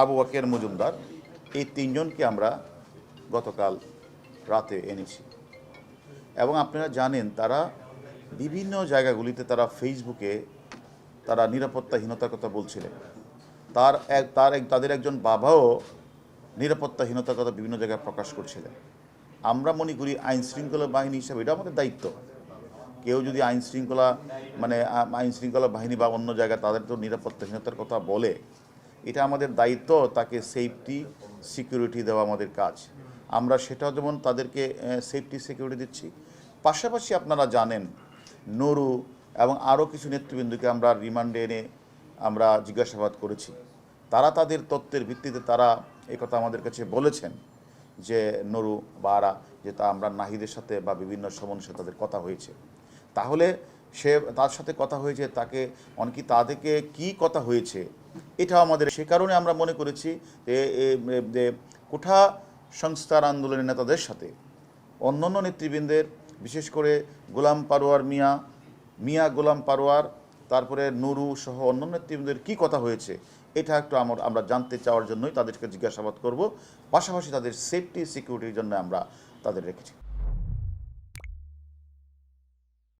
আবু বাকের মজুমদার, এই তিনজনকে আমরা গতকাল রাতে এনেছি। এবং আপনারা জানেন, তারা বিভিন্ন জায়গাগুলিতে তারা ফেসবুকে তারা নিরাপত্তাহীনতার কথা বলছিলেন। তার এক তার এক, তাদের একজন বাবাও নিরাপত্তাহীনতার কথা বিভিন্ন জায়গায় প্রকাশ করছিলেন। আমরা মনে করি আইন শৃঙ্খলা বাহিনী হিসাবে এটা আমাদের দায়িত্ব। কেউ যদি আইন শৃঙ্খলা মানে আইন শৃঙ্খলা বাহিনী বা অন্য জায়গায় তাদের তো নিরাপত্তাহীনতার কথা বলে এটা আমাদের দায়িত্ব, তাকে সেফটি সিকিউরিটি দেওয়া আমাদের কাজ। আমরা সেটাও যেমন তাদেরকে সেফটি সিকিউরিটি দিচ্ছি। পাশাপাশি আপনারা জানেন, নরু এবং আরও কিছু নেতৃবৃন্দকে আমরা রিমান্ডে এনে আমরা জিজ্ঞাসাবাদ করেছি। তারা তাদের তত্ত্বের ভিত্তিতে তারা এই কথা আমাদের কাছে বলেছেন যে, নরু বা আরা, যে তা আমরা নাহিদের সাথে বা বিভিন্ন সমনের সাথে তাদের কথা হয়েছে। তাহলে সে তার সাথে কথা হয়েছে, তাকে অনেকে তাদেরকে কি কথা হয়েছে এটা আমাদের সে কারণে আমরা মনে করেছি যে কোঠা সংস্থার আন্দোলনের নেতাদের সাথে অন্যান্য নেতৃবৃন্দের, বিশেষ করে গোলাম পারোয়ার মিয়া মিয়া গোলাম পারোয়ার, তারপরে নুরু সহ অন্যান্য নেতৃবৃন্দের কী কথা হয়েছে, এটা একটু আমার, আমরা জানতে চাওয়ার জন্যই তাদেরকে জিজ্ঞাসাবাদ করব। পাশাপাশি তাদের সেফটি সিকিউরিটির জন্য আমরা তাদের রেখেছি।